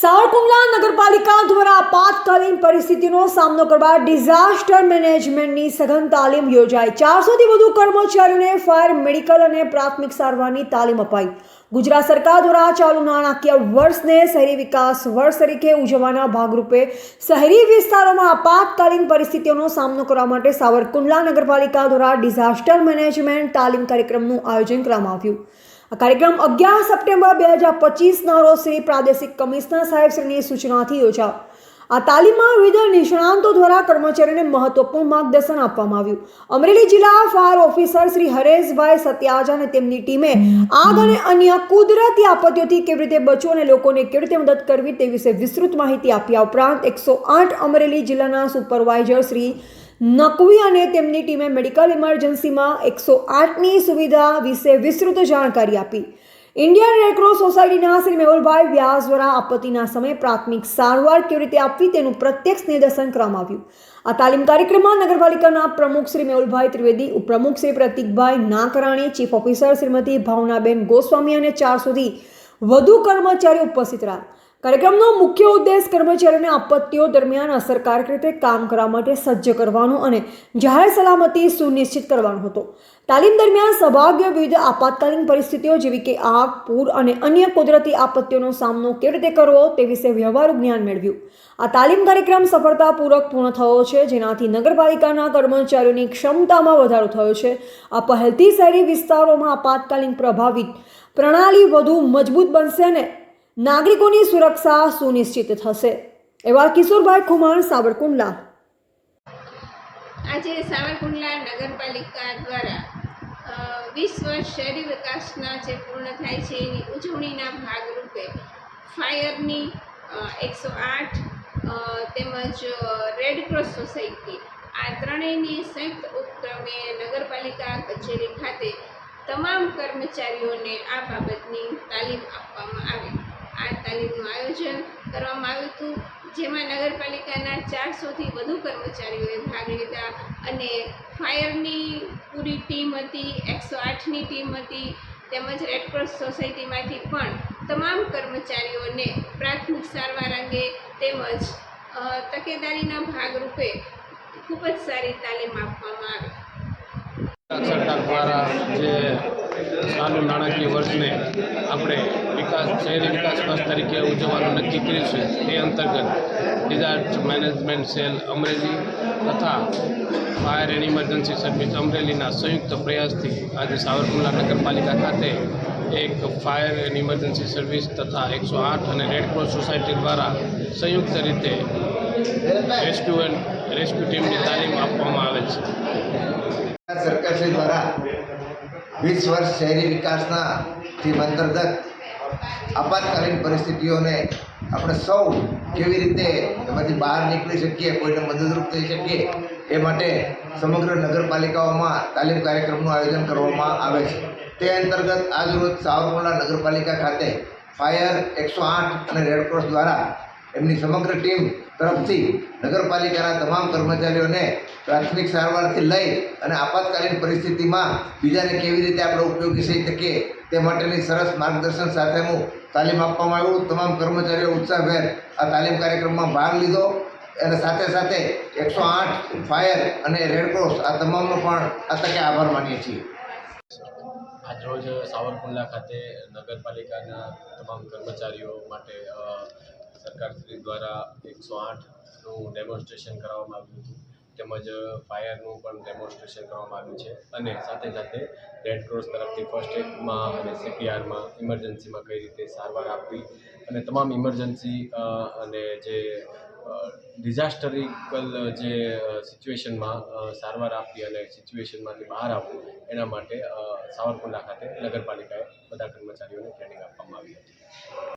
સાવરકુંડલા નગરપાલિકા દ્વારા આપાતકાલીન પરિસ્થિતિનો સામનો કરવા ડિઝાસ્ટર મેનેજમેન્ટની સઘન તાલીમ યોજાઈ. ચારસોથી વધુ કર્મચારીઓને ફાયર, મેડિકલ અને પ્રાથમિક સારવારની તાલીમ અપાઈ. ગુજરાત સરકાર દ્વારા ચાલુ નાણાકીય વર્ષને શહેરી વિકાસ વર્ષ તરીકે ઉજવવાના ભાગરૂપે શહેરી વિસ્તારોમાં આપાતકાલીન પરિસ્થિતિઓનો સામનો કરવા માટે સાવરકુંડલા નગરપાલિકા દ્વારા ડિઝાસ્ટર મેનેજમેન્ટ તાલીમ કાર્યક્રમનું આયોજન કરવામાં આવ્યું. આ કાર્યક્રમ અગિયાર સપ્ટેમ્બર બે હજાર પચીસના રોજ શ્રી પ્રાદેશિક કમિશનર સાહેબ શ્રીની સૂચનાથી યોજાયો. આ તાલીમમાં વિવિધ નિષ્ણાંતો દ્વારા કર્મચારીઓને મહત્વપૂર્ણ માર્ગદર્શન આપવામાં આવ્યું. અમરેલી જિલ્લા ફાયર ઓફિસર શ્રી હરેશભાઈ સત્યાજા અને તેમની ટીમે આગ અને અન્ય કુદરતી આપત્તિઓથી કેવી રીતે બચવું અને લોકોને કેવી રીતે મદદ કરવી તે વિશે વિસ્તૃત માહિતી આપી. ઉપરાંત એકસો આઠ અમરેલી જિલ્લાના સુપરવાઇઝર શ્રી નકવી અને તેમની ટીમે મેડિકલ ઇમરજન્સીમાં એકસો આઠની સુવિધા વિશે વિસ્તૃત જાણકારી આપી. ઇન્ડિયન રેડક્રોસ સોસાયટીના શ્રી મેહુલભાઈ વ્યાસ દ્વારા આપત્તિના સમયે પ્રાથમિક સારવાર કેવી રીતે આપવી તેનું પ્રત્યક્ષ નિદર્શન કરવામાં આવ્યું. આ તાલીમ કાર્યક્રમમાં નગરપાલિકાના પ્રમુખ શ્રી મેહુલભાઈ ત્રિવેદી, ઉપપ્રમુખ શ્રી પ્રતિકભાઈ નાકરાણી, ચીફ ઓફિસર શ્રીમતી ભાવનાબેન ગોસ્વામી અને ચાર સુધી વધુ કર્મચારીઓ ઉપસ્થિત રહ્યા. કાર્યક્રમનો મુખ્ય ઉદ્દેશ કર્મચારીઓને આપત્તિઓ દરમિયાન અસરકારક રીતે કામ કરવા માટે સજ્જ કરવાનો અને જાહેર સલામતી સુનિશ્ચિત કરવાનો હતો. તાલીમ દરમિયાન સૌભાગ્ય વિવિધ આપાતકાલીન પરિસ્થિતિઓ જેવી કે આગ, પૂર અને અન્ય કુદરતી આપત્તિઓનો સામનો કેવી રીતે કરવો તે વિશે વ્યવહારુ જ્ઞાન મેળવ્યું. આ તાલીમ કાર્યક્રમ સફળતાપૂર્વક પૂર્ણ થયો છે, જેનાથી નગરપાલિકાના કર્મચારીઓની ક્ષમતામાં વધારો થયો છે. આ પહેલથી શહેરી વિસ્તારોમાં આપાતકાલીન પ્રભાવિત પ્રણાલી વધુ મજબૂત બનશે અને નાગરિકોની સુરક્ષા સુનિશ્ચિત થશે. એવા કિશોરભાઈ ખુમાણ, સાવરકુંડલા. આજે સાવરકુંડલા નગરપાલિકા દ્વારા વીસ વર્ષ શહેરી વિકાસના જે પૂર્ણ થાય છે, એની ઉજવણીના ભાગરૂપે ફાયરની એકસો આઠ તેમજ રેડ ક્રોસ સોસાયટી, આ ત્રણેયની સંયુક્ત ઉપક્રમે નગરપાલિકા, કચેરી ખાતે તમામ કર્મચારીઓને આ બાબતની તાલીમ આપવામાં આવી. આ તાલીમનું આયોજન કરવામાં આવ્યું હતું, જેમાં નગરપાલિકાના ચારસોથી વધુ કર્મચારીઓએ ભાગ લીધા અને ફાયરની પૂરી ટીમ હતી, એકસો આઠની ટીમ હતી, તેમજ રેડક્રોસ સોસાયટીમાંથી પણ તમામ કર્મચારીઓને પ્રાથમિક સારવાર અંગે તેમજ તકેદારીના ભાગરૂપે ખૂબ જ સારી તાલીમ આપવામાં આવી. સરકાર દ્વારા જે ચાલુ નાણાકીય વર્ષને આપણે વિકાસ, શહેરી વિકાસ વર્ષ તરીકે ઉજવવાનું નક્કી કર્યું છે. તે અંતર્ગત ડિઝાસ્ટ મેનેજમેન્ટ સેલ અમરેલી તથા ફાયર એન્ડ ઇમરજન્સી સર્વિસ અમરેલીના સંયુક્ત પ્રયાસથી આજે સાવરકુંડલા નગરપાલિકા ખાતે એક ફાયર એન્ડ ઇમરજન્સી સર્વિસ તથા એકસો આઠ અને રેડક્રોસ સોસાયટી દ્વારા સંયુક્ત રીતે રેસ્ક્યુ એન્ડ રેસ્ક્યુ ટીમની તાલીમ આપવામાં આવે છે. સરકાર દ્વારા વીસ વર્ષ શહેરી વિકાસના થીમ અંતર્ગત આપાતકાલીન પરિસ્થિતિઓને આપણે સૌ કેવી રીતે એમાંથી બહાર નીકળી શકીએ, કોઈને મદદરૂપ થઈ શકીએ, એ માટે સમગ્ર નગરપાલિકાઓમાં તાલીમ કાર્યક્રમનું આયોજન કરવામાં આવે છે. તે અંતર્ગત આજરોજ સાવરકુંડલા નગરપાલિકા ખાતે ફાયર એકસો આઠ અને રેડક્રોસ દ્વારા એમની સમગ્ર ટીમ તરફથી નગરપાલિકાના તમામ કર્મચારીઓને પ્રાથમિક સારવારથી લઈ અને આપાતકાલીન પરિસ્થિતિમાં બીજાને કેવી રીતે આપણે ઉપયોગી થઈ શકીએ તે માટેની સરસ માર્ગદર્શન સાથેનું તાલીમ આપવામાં આવ્યું. તમામ કર્મચારીઓ ઉત્સાહભેર આ તાલીમ કાર્યક્રમમાં ભાગ લીધો અને સાથે સાથે એકસો આઠ ફાયર અને રેડક્રોસ આ તમામનો પણ આ તકે આભાર માનીએ છીએ. આજરોજ સાવરકુંડલા ખાતે નગરપાલિકાના તમામ કર્મચારીઓ માટે સરકારશ્રી દ્વારા એકસો આઠનું ડેમોન્સ્ટ્રેશન કરવામાં આવ્યું હતું. તેમજ ફાયરનું પણ ડેમોન્સ્ટ્રેશન કરવામાં આવ્યું છે. અને સાથે સાથે રેડ ક્રોસ તરફથી ફર્સ્ટ એડમાં અને સીપીઆરમાં ઇમરજન્સીમાં કઈ રીતે સારવાર આપવી અને તમામ ઇમરજન્સી અને જે ડિઝાસ્ટરિકલ જે સિચ્યુએશનમાં સારવાર આપવી અને સિચ્યુએશનમાંથી બહાર આવવું, એના માટે સાવરકુંડલા ખાતે નગરપાલિકાએ બધા કર્મચારીઓને ટ્રેનિંગ આપવામાં આવી હતી.